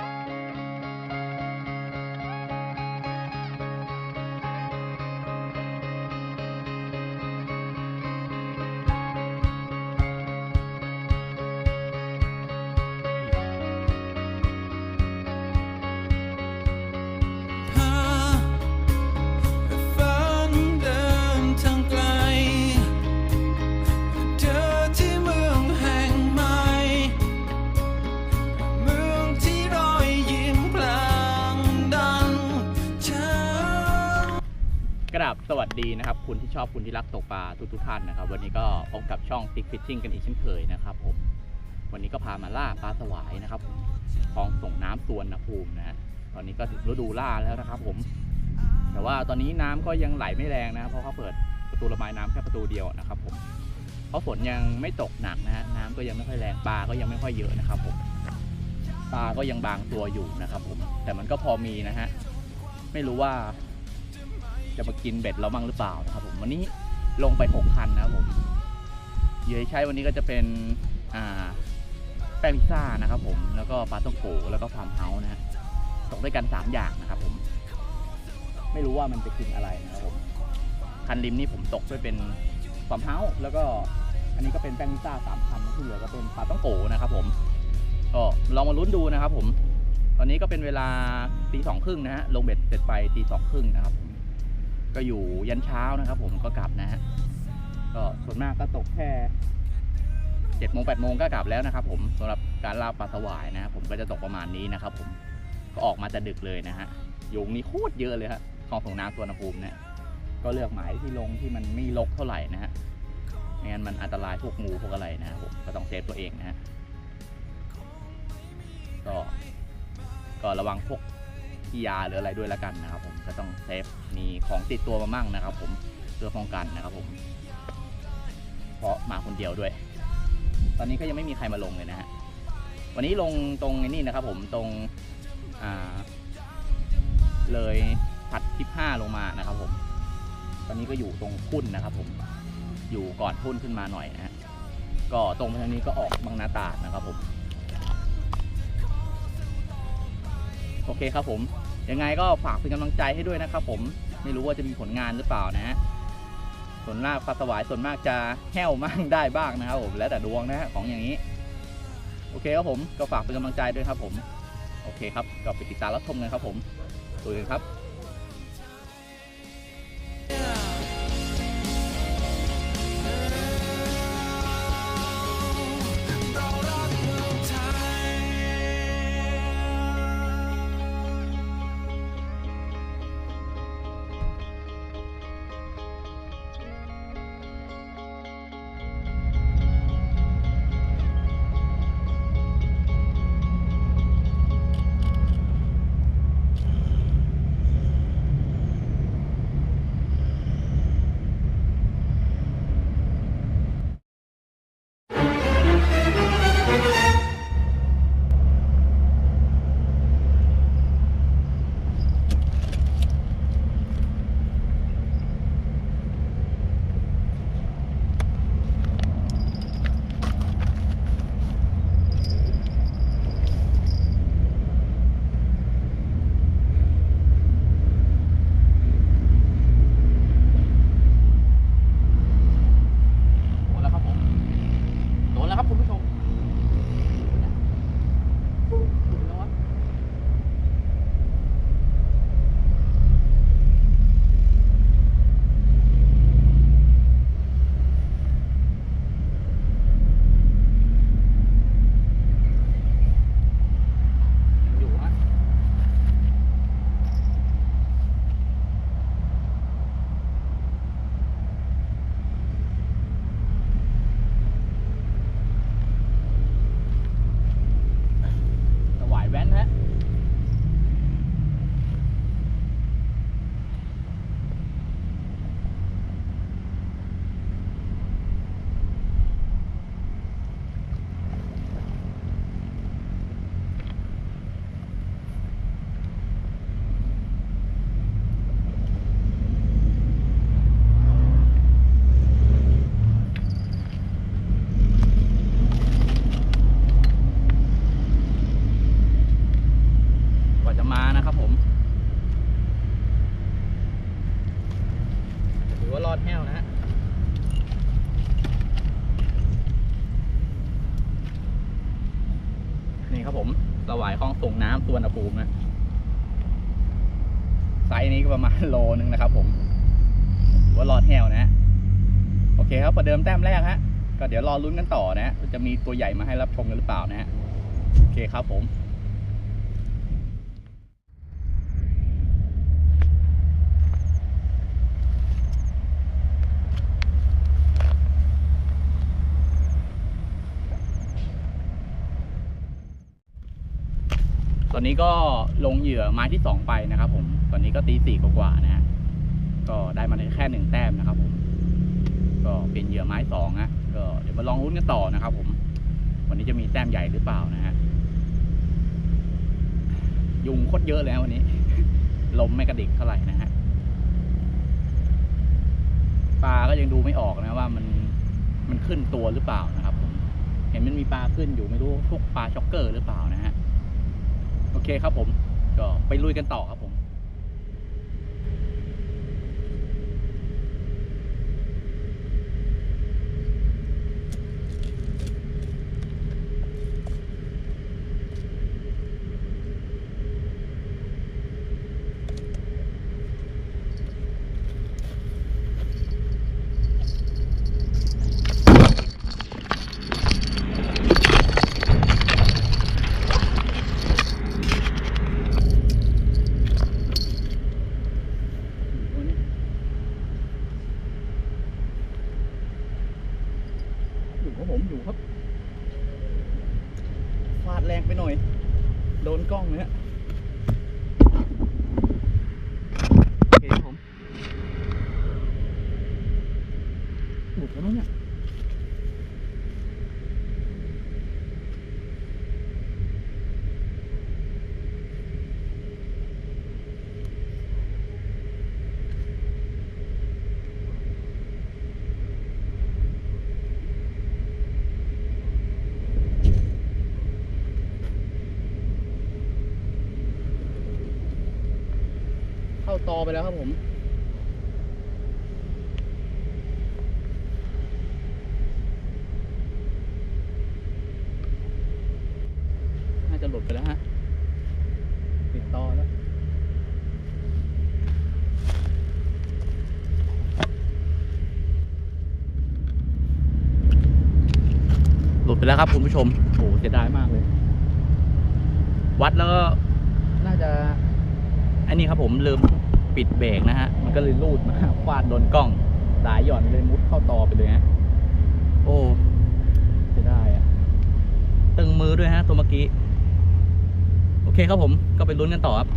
you ดีนะครับ คุณที่ชอบคุณที่รักตกปลาทุกทุกท่านนะครับ วันนี้ก็พบกับช่อง Stick Fishing กันอีกเช่นเคยนะครับผมวันนี้ก็พามาล่าปลาสวายนะครับผมคลองส่งน้ำสวนภูมินะฮะตอนนี้ก็ถึงฤดูล่าแล้วนะครับผม แต่ว่าตอนนี้น้ำก็ยังไหลไม่แรงนะเพราะเขาเปิดประตูระบายน้ำแค่ประตูเดียวนะครับผมเพราะฝนยังไม่ตกหนักนะฮะน้ำก็ยังไม่ค่อยแรงปลาก็ยังไม่ค่อยเยอะนะครับผมปลาก็ยังบางตัวอยู่นะครับผมแต่มันก็พอมีนะฮะไม่รู้ว่า จะมากินเบ็ดเราบ้างหรือเปล่านะครับผมวันนี้ลงไปหกคันนะครับผมเหยื่อใช้วันนี้ก็จะเป็นอ่าแป้งพิซซ่านะครับผมแล้วก็ปลาต้องโกแล้วก็ฟาร์มเฮาส์นะฮะตกด้วยกันสามอย่างนะครับผมไม่รู้ว่ามันจะกินอะไรนะครับผมคันริมนี่ผมตกด้วยเป็นฟาร์มเฮาส์แล้วก็อันนี้ก็เป็นแป้งพิซซ่าสามคันที่เหลือก็เป็นปลาต้องโกนะครับผมก็ลองมาลุ้นดูนะครับผมตอนนี้ก็เป็นเวลาตีสองครึ่งนะฮะลงเบ็ดเสร็จไปตีสองครึ่งนะครับผม ก็อยู่ยันเช้านะครับ ผมก็กลับนะฮะก็ส่วนมากก็ตกแค่เจ็ดโมงแปดโมงก็กลับแล้วนะครับ ผมสำหรับการล่าปลาสวายนะครับผมก็จะตกประมาณนี้นะครับ ผมก็ออกมาจะดึกเลยนะฮะยุงนี่โคตรเยอะเลยฮะคลองส่งน้ำสวนภูมิเนี่ยก็เลือกหมายที่ลงที่มันไม่รกเท่าไหร่นะฮะไม่งั้นมันอันตรายพวกงูพวกอะไรนะครับผมก็ต้องเซฟตัวเองนะฮะก็ก็ระวังพวก ทียาหรืออะไรด้วยล้วกันนะครับผมก็ต้องเซฟมีของติดตัวมามั่งนะครับ ผมเพื่อป้องกันนะครับผม เพราะมาคนเดียวด้วย ตอนนี้ก็ยังไม่มีใครมาลงเลยนะฮะวันนี้ลงตรงไอ้นี่นะครับ ผมตรงเลยผัดทิพห้าลงมานะครับ ผม ตอนนี้ก็อยู่ตรงพุ่นนะครับ ผมอยู่ก่อนพุ่นขึ้นมาหน่อยนะฮะก็ตรงไปทางนี้ก็ออกบางนาตาดนะครับผม โอเคครับผมยังไงก็ฝากเป็นกำลังใจให้ด้วยนะครับผมไม่รู้ว่าจะมีผลงานหรือเปล่านะฮะส่วนมากปลาสวายส่วนมากจะแห้วมั่งได้บ้างนะครับผมแล้วแต่ดวงนะฮะของอย่างนี้ โอเคครับผมก็ฝากเป็นกำลังใจด้วยครับผม โอเคครับก็ไปติดตามรับชมกันครับผมตัวเองครับ ผมสวายคลองส่งน้ำสวนภูมินะไซส์นี้ก็ประมาณโลนึงนะครับ ผมถือว่ารอดแหวนะ โอเคครับประเดิมแต้มแรกฮะก็เดี๋ยวรอลุ้นกันต่อนะ จะมีตัวใหญ่มาให้รับชมกันหรือเปล่านะฮะโอเคครับผม อนนี้ก็ลงเหยื่อไม้ที่สองไปนะครับผมตอนนี้ก็ตีสี่กว่าๆนะฮะก็ได้มาแค่หนึ่งแต้มนะครับ ผม ก็เป็นเหยื่อไม้สองนะก็เดี๋ยวมาลองลุ้นกันต่อนะครับ ผม วันนี้จะมีแต้มใหญ่หรือเปล่านะฮะยุงโคตรเยอะเลยวันนี้ลมไม่กระดิกเท่าไหร่นะฮะปลาก็ยังดูไม่ออกนะว่ามันมันขึ้นตัวหรือเปล่านะครับ ผม เห็นมันมีปลาขึ้นอยู่ไม่รู้พวกปลาช็อกเกอร์หรือเปล่า เคครับผม ก็ไปลุยกันต่อครับผม อยู่ครับผมอยู่ครับฟาดแรงไปหน่อย โดนกล้องเนี้ยโอเคครับผมหลุดแล้วมั้งเนี่ยเข้า ตอไปแล้วครับผมน่าจะหลุดไปแล้วฮะติดต่อแล้วหลุดไปแล้วครับคุณผู้ชมโอ้เสียดายมากเลย วัดแล้วก็น่าจะอันนี้ครับผมลืม ปิดเบรกนะฮะ มันก็เลยลูดมาฟาดโดนกล้อง สายหย่อนเลยมุดเข้าตอไปเลยฮะ โอ้จะได้อะตึงมือด้วยฮะ ตัวเมื่อกี้ โอเคครับผม ก็ไปลุ้นกันต่อครับ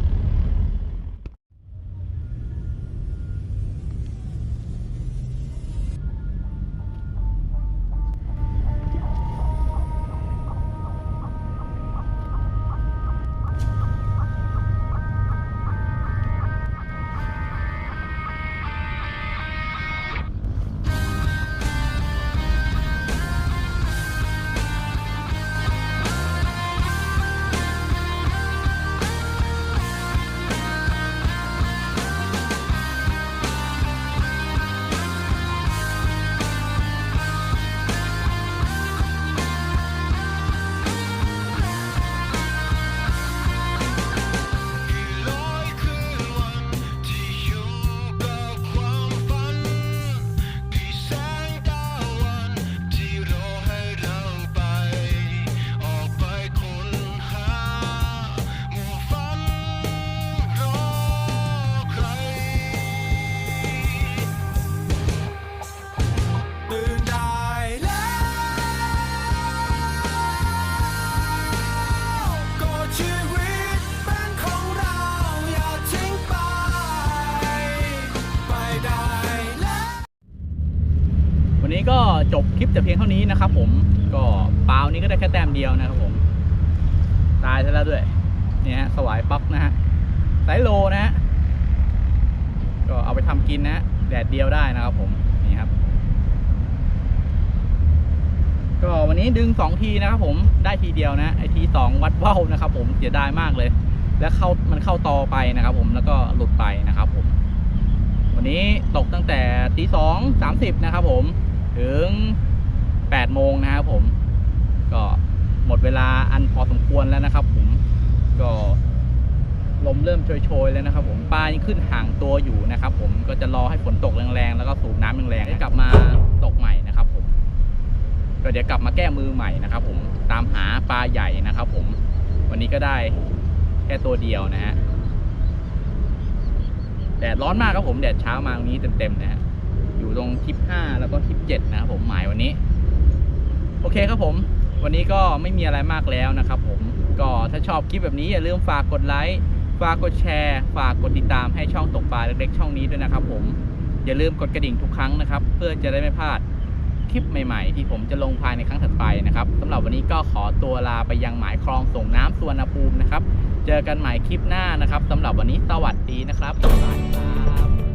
นนี้ก็จบคลิปแต่เพียงเท่านี้นะครับผมก็เปล่านี้ก็ได้แค่แต้มเดียวนะครับผมตายซะแล้วด้วยเนี่ยฮะสวายป๊อกนะฮะไซโลนะฮะก็เอาไปทำกินนะแดดเดียวได้นะครับผมนี่ครับ ก็วันนี้ดึงสองทีนะครับผมได้ทีเดียวนะไอทีสองวัดเว้านะครับผมเสียดายมากเลย แล้วเข้ามันเข้าตอไปนะครับผมแล้วก็หลุดไปนะครับผม วันนี้ตกตั้งแต่ตีสองสามสิบนะครับผม ถึงแปดโมงนะครับผม ก็หมดเวลาอันพอสมควรแล้วนะครับ ผมก็ลมเริ่มโชยๆแล้วนะครับ ผมปลายังขึ้นห่างตัวอยู่นะครับ ผมก็จะรอให้ฝนตกแรงๆแล้วก็สูบน้ำแรงๆให้กลับมาตกใหม่นะครับ ผมก็เดี๋ยวกลับมาแก้มือใหม่นะครับ ผมตามหาปลาใหญ่นะครับ ผม วันนี้ก็ได้แค่ตัวเดียวนะฮะแดดร้อนมากครับผมแดดเช้ามาตรงนี้เต็มๆนะฮะ อยู่ตรงทิปห้าแล้วก็ทิปเจ็ดนะครับผมหมายวันนี้ โอเคครับผม วันนี้ก็ไม่มีอะไรมากแล้วนะครับผมก็ถ้าชอบคลิปแบบนี้อย่าลืมฝากกดไลค์ฝากกดแชร์ ฝากกดติดตามให้ช่องตกปลาเล็กๆช่องนี้ด้วยนะครับผมอย่าลืมกดกระดิ่งทุกครั้งนะครับ เพื่อจะได้ไม่พลาดคลิปใหม่ๆ ที่ผมจะลงภายในครั้งถัดไปนะครับสำหรับวันนี้ก็ขอตัวลาไปยังหมายคลองส่งน้ำสุวรรณภูมินะครับ เจอกันใหม่คลิปหน้านะครับสำหรับวันนี้สวัสดีนะครับบ๊ายบายครับ